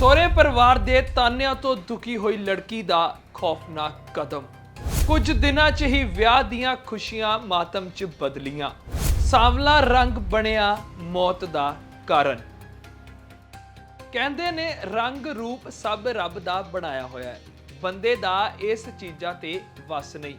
ਸਹੁਰੇ ਪਰਿਵਾਰ ਦੇ ਤਾਨਿਆਂ ਤੋਂ ਦੁਖੀ ਹੋਈ ਲੜਕੀ ਦਾ ਖੌਫਨਾਕ ਕਦਮ। ਕੁਝ ਦਿਨਾਂ 'ਚ ਹੀ ਵਿਆਹ ਦੀਆਂ ਖੁਸ਼ੀਆਂ ਮਾਤਮ 'ਚ ਬਦਲੀਆਂ। ਸਾਂਵਲਾ ਰੰਗ ਬਣਿਆ ਮੌਤ ਦਾ ਕਾਰਨ। ਕਹਿੰਦੇ ਨੇ ਰੰਗ ਰੂਪ ਸਭ ਰੱਬ ਦਾ ਬਣਾਇਆ ਹੋਇਆ ਹੈ। ਬੰਦੇ ਦਾ ਇਸ ਚੀਜ਼ਾਂ ਤੇ ਵਸ ਨਹੀਂ।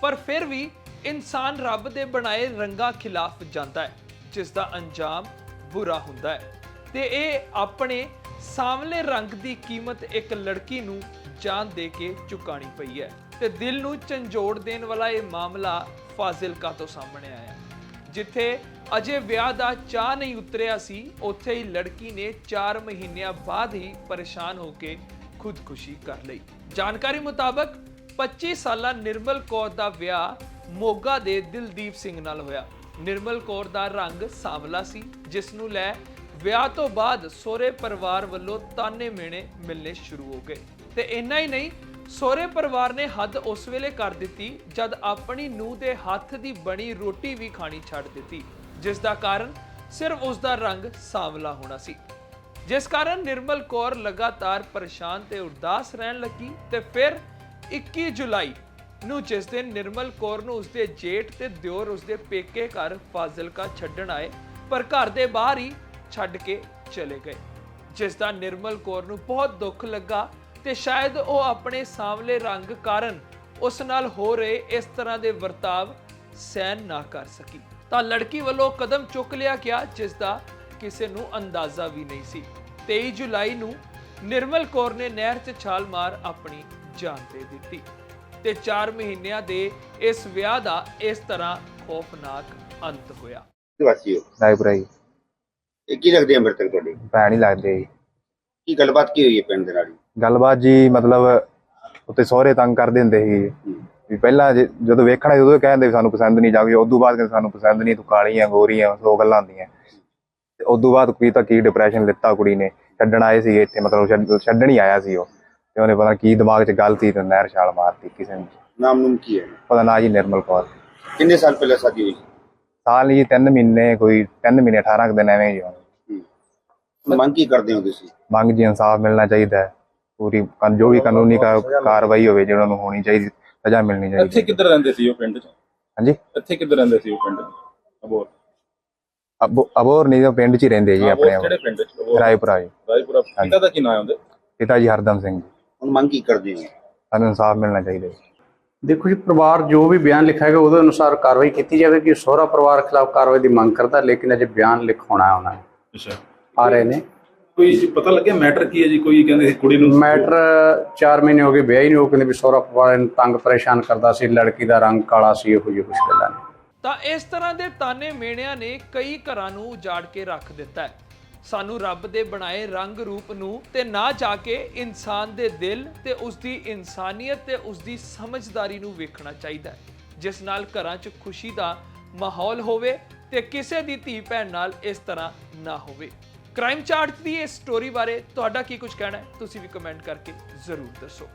ਪਰ ਫਿਰ ਵੀ ਇਨਸਾਨ ਰੱਬ ਦੇ ਬਣਾਏ ਰੰਗਾਂ ਖਿਲਾਫ ਜਾਂਦਾ ਹੈ, ਜਿਸ ਦਾ ਅੰਜਾਮ ਬੁਰਾ ਹੁੰਦਾ ਹੈ। ਤੇ ਇਹ ਆਪਣੇ ਸਾਂਵਲੇ ਰੰਗ ਦੀ ਕੀਮਤ ਇੱਕ ਲੜਕੀ ਨੂੰ ਜਾਨ ਦੇ ਕੇ ਚੁਕਾਣੀ ਪਈ ਹੈ ਤੇ ਦਿਲ ਨੂੰ ਝੰਜੋੜ ਦੇਣ ਵਾਲਾ ਇਹ ਮਾਮਲਾ ਫਾਜ਼ਿਲਕਾ ਤੋਂ ਸਾਹਮਣੇ ਆਇਆ। ਜਿੱਥੇ ਅਜੇ ਵਿਆਹ ਦਾ ਚਾਹ ਨਹੀਂ ਉਤਰਿਆ ਸੀ, ਉੱਥੇ ਹੀ ਲੜਕੀ ਨੇ 4 ਮਹੀਨਿਆਂ ਬਾਅਦ ਹੀ ਪਰੇਸ਼ਾਨ ਹੋ ਕੇ ਖੁਦਕੁਸ਼ੀ ਕਰ ਲਈ। ਜਾਣਕਾਰੀ ਮੁਤਾਬਕ 25 ਸਾਲਾ ਨਿਰਮਲ ਕੌਰ ਦਾ ਵਿਆਹ ਮੋਗਾ ਦੇ ਦਿਲਦੀਪ ਸਿੰਘ ਨਾਲ ਹੋਇਆ। ਨਿਰਮਲ ਕੌਰ ਦਾ ਰੰਗ ਸਾਂਵਲਾ ਸੀ, ਜਿਸ ਨੂੰ ਲੈ ਵਿਆਹ ਤੋਂ ਬਾਅਦ ਸਹੁਰੇ ਪਰਿਵਾਰ ਵੱਲੋਂ ਤਾਨੇ ਮਿਹਣੇ ਮਿਲਨੇ ਸ਼ੁਰੂ ਹੋ ਗਏ। ਤੇ ਇੰਨਾ ਹੀ ਨਹੀਂ, ਸਹੁਰੇ ਪਰਿਵਾਰ ਨੇ ਹੱਦ ਉਸ ਵੇਲੇ ਕਰ ਦਿੱਤੀ ਜਦ ਆਪਣੀ ਨੂੰਹ ਦੇ ਹੱਥ ਦੀ ਬਣੀ ਰੋਟੀ ਵੀ ਖਾਣੀ ਛੱਡ ਦਿੱਤੀ, ਜਿਸ ਦਾ ਕਾਰਨ ਸਿਰਫ ਉਸ ਦਾ ਰੰਗ ਸਾਂਵਲਾ ਹੋਣਾ ਸੀ। ਜਿਸ ਕਾਰਨ ਨਿਰਮਲ ਕੌਰ ਲਗਾਤਾਰ ਪਰੇਸ਼ਾਨ ਤੇ ਉਦਾਸ ਰਹਿਣ ਲੱਗੀ ਤੇ ਫਿਰ 21 ਜੁਲਾਈ ਨੂੰ ਜਿਸ ਦਿਨ ਨਿਰਮਲ ਕੌਰ ਨੂੰ ਉਸਦੇ ਜੇਠ ਤੇ ਦਿਓਰ ਉਸਦੇ ਪੇਕੇ ਘਰ ਫਾਜ਼ਿਲਕਾ ਛੱਡਣ ਆਏ, ਪਰ ਘਰ ਦੇ ਬਾਹਰ ਹੀ ਛੱਡ ਕੇ ਚਲੇ ਗਏ ਜਿਸ ਦਾ ਨਿਰਮਲ ਕੌਰ ਨੂੰ ਬਹੁਤ ਦੁੱਖ ਲੱਗਾ ਤੇ ਸ਼ਾਇਦ ਉਹ ਆਪਣੇ ਸਾਂਵਲੇ ਰੰਗ ਕਾਰਨ ਉਸ ਨਾਲ ਹੋ ਰਹੇ ਇਸ ਤਰ੍ਹਾਂ ਦੇ ਵਰਤਾਵ ਸਹਿਨ ਨਾ ਕਰ ਸਕੀ। ਤਾਂ ਲੜਕੀ ਵੱਲੋਂ ਕਦਮ ਚੁੱਕ ਲਿਆ ਗਿਆ ਜਿਸ ਦਾ ਕਿਸੇ ਨੂੰ ਅੰਦਾਜ਼ਾ ਵੀ ਨਹੀਂ ਸੀ। 23 ਜੁਲਾਈ ਨੂੰ ਨਿਰਮਲ ਕੌਰ ਨੇ ਨਹਿਰ 'ਚ ਛਾਲ ਮਾਰ ਆਪਣੀ ਜਾਨ ਦੇ ਦਿੱਤੀ ਤੇ 4 ਮਹੀਨਿਆਂ ਦੇ ਇਸ ਵਿਆਹ ਦਾ ਇਸ ਤਰ੍ਹਾਂ ਖੌਫਨਾਕ ਅੰਤ ਹੋਇਆ। ਵਾਸੀ ਹੋ ਰਾਏਪੁਰਾ ਜੀ ਇਹ ਕੀ ਲੱਗਦੇ ਆ ਮ੍ਰਿਤਕ ਤੁਹਾਡੇ? ਭੈਣ ਹੀ ਲੱਗਦੇ ਜੀ। ਕੀ ਗੱਲਬਾਤ ਕੀ ਹੋਈ ਹੈ ਪਿੰਡ ਦੇ ਨਾਲ ਗੱਲਬਾਤ ਜੀ ਮਤਲਬ ਉੱਤੇ ਸਹੁਰੇ ਤੰਗ ਕਰਦੇ ਹੁੰਦੇ ਸੀ ਵੀ ਪਹਿਲਾਂ ਜੇ- ਜਦੋਂ ਵੇਖਣਾ ਉਦੋਂ ਕਹਿੰਦੇ ਵੀ ਸਾਨੂੰ ਪਸੰਦ ਨਹੀਂ ਜਾਗੀ ਉਦੋਂ ਬਾਅਦ ਕਹਿੰਦੇ ਸਾਨੂੰ ਪਸੰਦ ਨਹੀਂ ਤੂੰ ਕਾਲੀ ਆ ਗੋਰੀ ਆ ਸੋ ਗੱਲਾਂ ਹੁੰਦੀਆਂ ਤੇ ਉਦੋਂ ਬਾਅਦ ਕੀ ਤਾਂ ਕੀ ਡਿਪਰੈਸ਼ਨ ਲਿੱਤਾ ਕੁੜੀ ਨੇ ਛੱਡਣ ਆਏ ਸੀਗੇ ਇੱਥੇ ਮਤਲਬ ਛੱਡ- ਛੱਡਣ ਹੀ ਆਇਆ ਸੀ ਉਹ। ਤੇ ਉਹਨੇ ਪਤਾ ਕੀ ਦਿਮਾਗ 'ਚ ਗੱਲ ਸੀ ਤੇ ਨਹਿਰ ਛਾਲ ਮਾਰਤੀ ਕਿਸੇ ਨੇ। ਨਾਮ ਨੂਮ ਕੀ ਹੈ? ਪਤਾ ਨਾ ਜੀ ਨਿਰਮਲ ਕੌਰ। ਕਿੰਨੇ ਸਾਲ ਪਹਿਲਾਂ ਸ਼ਾਦੀ ਹੋਈ? ਸਾਲ ਜੀ 3 ਮਹੀਨੇ ਕੋਈ 3 ਮਹੀਨੇ 18 ਕੁ ਦਿਨ ਐਵੇਂ ਹੀ ਹੋਣ ਹੂੰ। ਮੰਗ ਕੀ ਕਰਦੇ ਹੋ ਤੁਸੀਂ? ਮੰਗ ਜੀ ਇਨਸਾਫ ਮਿਲਣਾ ਚਾਹੀਦਾ ਹੈ। ਪੂਰੀ ਕਨ- ਜੋ ਵੀ ਕਾਨੂੰਨੀ ਕਾ- ਕਾਰਵਾਈ ਹੋਵੇ ਜਿਹੜਾ ਨੂੰ ਹੋਣੀ ਚਾਹੀਦੀ ਸਜ਼ਾ ਮਿਲਣੀ ਇੱਥੇ ਚਾਹੀਦੀ ਕਿੱਧਰ ਰਹਿੰਦੇ ਸੀ ਉਹ ਪਿੰਡ 'ਚ? ਹਾਂਜੀ? ਇੱਥੇ ਕਿੱਧਰ ਰਹਿੰਦੇ ਸੀ ਉਹ ਪਿੰਡ 'ਚ? ਅਬੋਰ ਅਬੋ- ਅਬੋਰ ਨਹੀਂ ਉਹ ਪਿੰਡ 'ਚ ਹੀ ਰਹਿੰਦੇ ਜੀ ਆਪਣੇ ਕਿਹੜੇ ਪਿੰਡ 'ਚ? ਅਬੋਹਰ? ਰਾਏਪੁਰਾ ਜੀ। ਰਾਏਪੁਰਾ ਪਿਤਾ ਦਾ ਕੀ ਨਾਮ ਹੁੰਦੇ ਪਿਤਾ ਜੀ ਹਰਦਮ ਸਿੰਘ ਜੀ। ਹੁਣ ਮੰਗ ਕੀ ਕਰਦੇ ਹੋ? ਸਾਨੂੰ ਇਨਸਾਫ ਮਿਲਣਾ ਚਾਹੀਦਾ ਜੀ। ਦੇਖੋ ਜੀ ਪਰਿਵਾਰ ਜੋ ਵੀ ਬਿਆਨ ਲਿਖਾਏਗਾ ਉਹਦੇ ਅਨੁਸਾਰ ਕਾਰਵਾਈ ਕੀਤੀ ਜਾਵੇਗੀ ਸਹੁਰਾ ਪਰਿਵਾਰ ਖਿਲਾਫ ਕਾਰਵਾਈ ਦੀ ਮੰਗ ਕਰਦਾ ਲੇਕਿਨ ਅਜੇ ਬਿਆਨ ਲਿਖਾਉਣਾ ਹੈ ਉਹਨਾਂ ਨੇ। ਅੱਛਾ। ਆ ਰਹੇ ਨੇ। ਕੋਈ ਪਤਾ ਲੱਗਿਆ ਮੈਟਰ ਕੀ ਹੈ ਜੀ? ਕੋਈ ਕਹਿੰਦੇ ਸੀ ਕੁੜੀ ਨੂੰ ਮੈਟਰ 4 ਮਹੀਨੇ ਹੋ ਗਏ ਵਿਆਹ ਹੀ ਨਹੀਂ ਹੋ ਕਹਿੰਦੇ ਵੀ ਸਹੁਰਾ ਪਰਿਵਾਰ ਇਹਨੂੰ ਤੰਗ ਪਰੇਸ਼ਾਨ ਕਰਦਾ ਸੀ ਲੜਕੀ ਦਾ ਰੰਗ ਕਾਲਾ ਸੀ ਇਹੋ ਜਿਹੀ ਕੁਝ ਗੱਲਾਂ ਨੇ। ਤਾਂ ਇਸ ਤਰ੍ਹਾਂ ਦੇ ਤਾਨੇ ਮੇਣਿਆਂ ਨੇ ਕਈ ਘਰਾਂ ਨੂੰ ਉਜਾੜ ਕੇ ਰੱਖ ਦਿੱਤਾ ਹੈ। ਸਾਨੂੰ ਰੱਬ ਦੇ ਬਣਾਏ ਰੰਗ ਰੂਪ ਨੂੰ ਤੇ ਨਾ ਜਾ ਕੇ ਇਨਸਾਨ ਦੇ ਦਿਲ ਤੇ ਉਸ ਦੀ ਇਨਸਾਨੀਅਤ ਤੇ ਉਸ ਦੀ ਸਮਝਦਾਰੀ ਨੂੰ ਵੇਖਣਾ ਚਾਹੀਦਾ ਹੈ, ਜਿਸ ਨਾਲ ਘਰਾਂ 'ਚ ਖੁਸ਼ੀ ਦਾ ਮਾਹੌਲ ਹੋਵੇ ਤੇ ਕਿਸੇ ਦੀ ਧੀ ਭੈਣ ਨਾਲ ਇਸ ਤਰ੍ਹਾਂ ਨਾ ਹੋਵੇ। ਕ੍ਰਾਈਮ ਚਾਰਟ ਦੀ ਇਸ ਸਟੋਰੀ ਬਾਰੇ ਤੁਹਾਡਾ ਕੀ ਕੁਝ ਕਹਿਣਾ ਹੈ, ਤੁਸੀਂ ਵੀ ਕਮੈਂਟ ਕਰਕੇ ਜ਼ਰੂਰ ਦੱਸੋ।